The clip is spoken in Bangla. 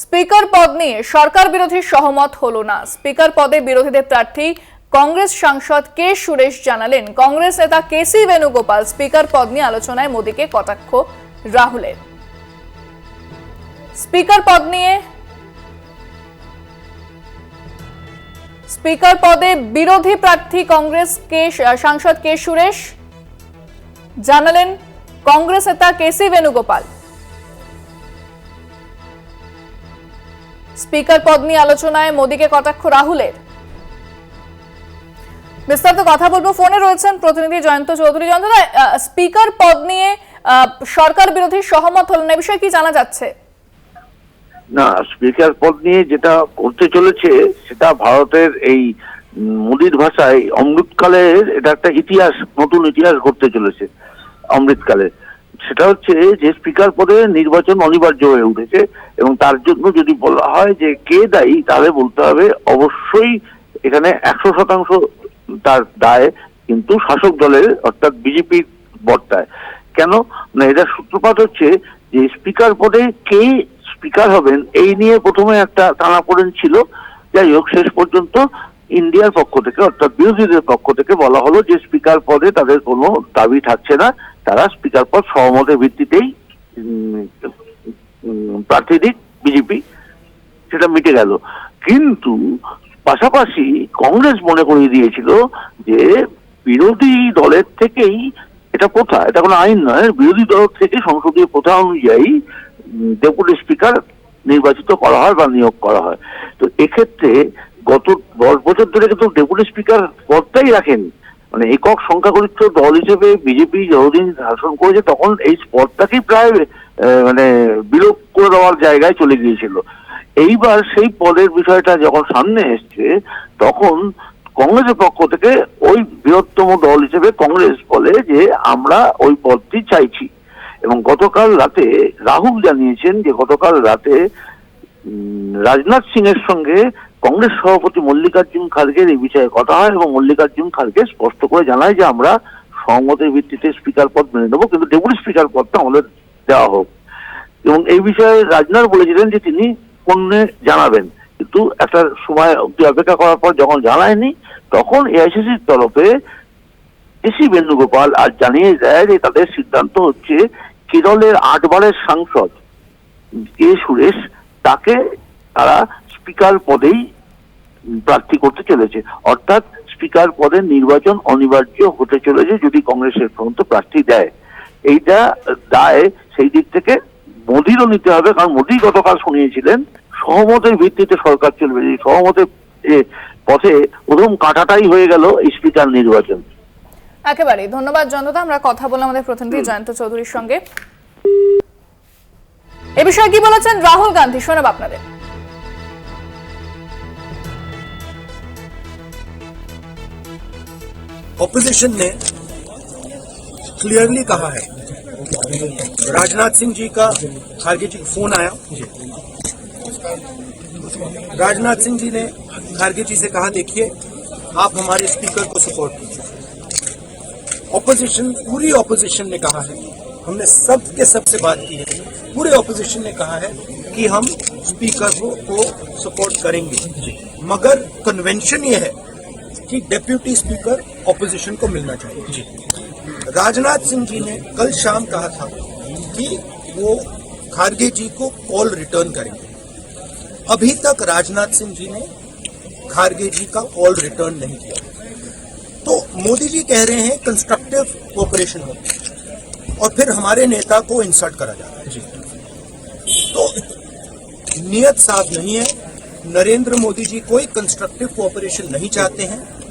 স্পিকার পদ নিয়ে সরকার বিরোধী সহমত হলো না। স্পিকার পদে বিরোধীদের প্রার্থী কংগ্রেস সাংসদ কে সুরেশ জানালেন, কংগ্রেস নেতা কেসি বেণুগোপাল স্পিকার পদ নিয়ে আলোচনায় মোদীকে কটাক্ষ রাহুলের। স্পিকার পদ নিয়ে স্পিকার পদে বিরোধী প্রার্থী কংগ্রেস কে সাংসদ কে সুরেশ জানালেন, কংগ্রেস নেতা কেসি বেণুগোপাল। স্পিকার পদ নিয়ে আলোচনায় মোদীকে কটাক্ষ রাহুলের। বিস্তারিত কথা বলব। ফোনে রয়েছেন প্রতিনিধি জয়ন্ত চৌধুরী। জয়ন্ত স্পিকার পদ নিয়ে সরকার বিরোধী সহমত হলেন এ বিষয়ে কি জানা যাচ্ছে? না, স্পিকার পদ নিয়ে যেটা করতে চলেছে, সেটা ভারতের এই মোদির ভাষায় অমৃতকালের, এটা একটা ইতিহাস, নতুন ইতিহাস ঘটতে চলেছে অমৃতকালে সেটা হচ্ছে যে স্পিকার পদে নির্বাচন অনিবার্য হয়ে উঠেছে এবং তার জন্য যদি বলা হয় যে কে দায়ী, তাহলে বলতে হবে অবশ্যই এখানে একশো শতাংশ তার দায় কিন্তু শাসক দলের, অর্থাৎ বিজেপির বর্তায়। কেন? না এটা সূত্রপাত হচ্ছে যে স্পিকার পদে কে স্পিকার হবেন, এই নিয়ে প্রথমে একটা টানাপোড়েন ছিল। যাই হোক, শেষ পর্যন্ত ইন্ডিয়ার পক্ষ থেকে, অর্থাৎ বিরোধীদের পক্ষ থেকে বলা হলো যে স্পিকার পদে তাদের কোনো দাবি থাকছে না। তারা স্পিকার পদ সহমতের ভিত্তিতেই প্রার্থী দিক, বিজেপি, সেটা মিটে গেল। কিন্তু পাশাপাশি কংগ্রেস মনে করিয়ে দিয়েছিল যে বিরোধী দলের থেকেই এটা প্রথা, এটা কোনো আইন নয়, বিরোধী দল থেকে সংসদীয় প্রথা অনুযায়ী ডেপুটি স্পিকার নির্বাচিত করা হয় বা নিয়োগ করা হয়। তো এক্ষেত্রে গত দশ বছর ধরে কিন্তু ডেপুটি স্পিকার পদটাই রাখেন মানে একক সংখ্যাগরিষ্ঠ দল হিসেবে বিজেপি যতদিন শাসন করেছে, তখন এই পদটাকেই প্রায় মানে বিলোপ করে দেওয়ার জায়গায় চলে গিয়েছিল। এইবার সেই পদের বিষয়টা যখন সামনে এসছে, তখন কংগ্রেসের পক্ষ থেকে ওই বৃহত্তম দল হিসেবে কংগ্রেস বলে যে, আমরা ওই পদটি চাইছি। এবং গতকাল রাতে রাহুল জানিয়েছেন যে, গতকাল রাতে রাজনাথ সিং এর সঙ্গে কংগ্রেস সভাপতি মল্লিকার্জুন খার্গের এই বিষয়ে কথা হয় এবং মল্লিকার্জুন খার্গে স্পষ্ট করে জানায় যে আমরা সহমতের ভিত্তিতে স্পিকার পদ মেনে নেব, কিন্তু ডেপুটি স্পিকার পদটা আমাদের দেওয়া হোক। এবং এই বিষয়ে রাজনাথ বলেছিলেন যে তিনি পণ্যে জানাবেন। কিন্তু একটা সময় অব্দি অপেক্ষা করার পর যখন জানায়নি, তখন এআইসিসির তরফে এসি বেণুগোপাল আজ জানিয়ে দেয় যে তাদের সিদ্ধান্ত হচ্ছে, কেরলের আটবারের সাংসদ কে সুরেশ, তাকে তারা স্পিকার পদেই প্রার্থী করতে চলেছে। অর্থাৎ স্পিকার পদের নির্বাচন অনিবার্য হতে চলেছে যদি কংগ্রেসের ফ্রন্ট প্রার্থী দেয়। এইটা দায় সেই দিক থেকে মোদিরও নিতে হবে কারণ মোদি গতকাল শুনিয়েছিলেন সহমতের ভিত্তিতে সরকার চলবে। এই সহমতের পথে প্রথম কাঁটাটাই হয়ে গেল স্পিকার নির্বাচন। একেবারে ধন্যবাদ জনতা। আমরা কথা বললাম আমাদের প্রতিনিধি জয়ন্ত চৌধুরীর সঙ্গে। এ বিষয়ে কি বলেছেন? রাহুল গান্ধী শোনাব আপনাদের। ऑपोजिशन ने क्लियरली कहा है राजनाथ सिंह जी का खारगे जी फ़ोन आया। राजनाथ सिंह जी ने खारगे जी से कहा देखिए आप हमारे स्पीकर को सपोर्ट कीजिए। ऑपोजिशन पूरी ऑपोजिशन ने कहा है हमने सब के सबसे बात की है। पूरे ऑपोजिशन ने कहा है कि हम स्पीकर को, को सपोर्ट करेंगे। मगर कन्वेंशन ये है कि डेप्यूटी स्पीकर ऑपोजिशन को मिलना चाहिए। जी। राजनाथ सिंह जी ने कल शाम कहा था कि वो खारगे जी को कॉल रिटर्न करेंगे। अभी तक राजनाथ सिंह जी ने खारगे जी का कॉल रिटर्न नहीं किया। तो मोदी जी कह रहे हैं कंस्ट्रक्टिव कोऑपरेशन हो। और फिर हमारे नेता को इंसर्ट करा जा रहा है। जी। तो नियत साफ़ नहीं है। नरेंद्र मोदी जी कोई कंस्ट्रक्टिव कोऑपरेशन नहीं चाहते हैं।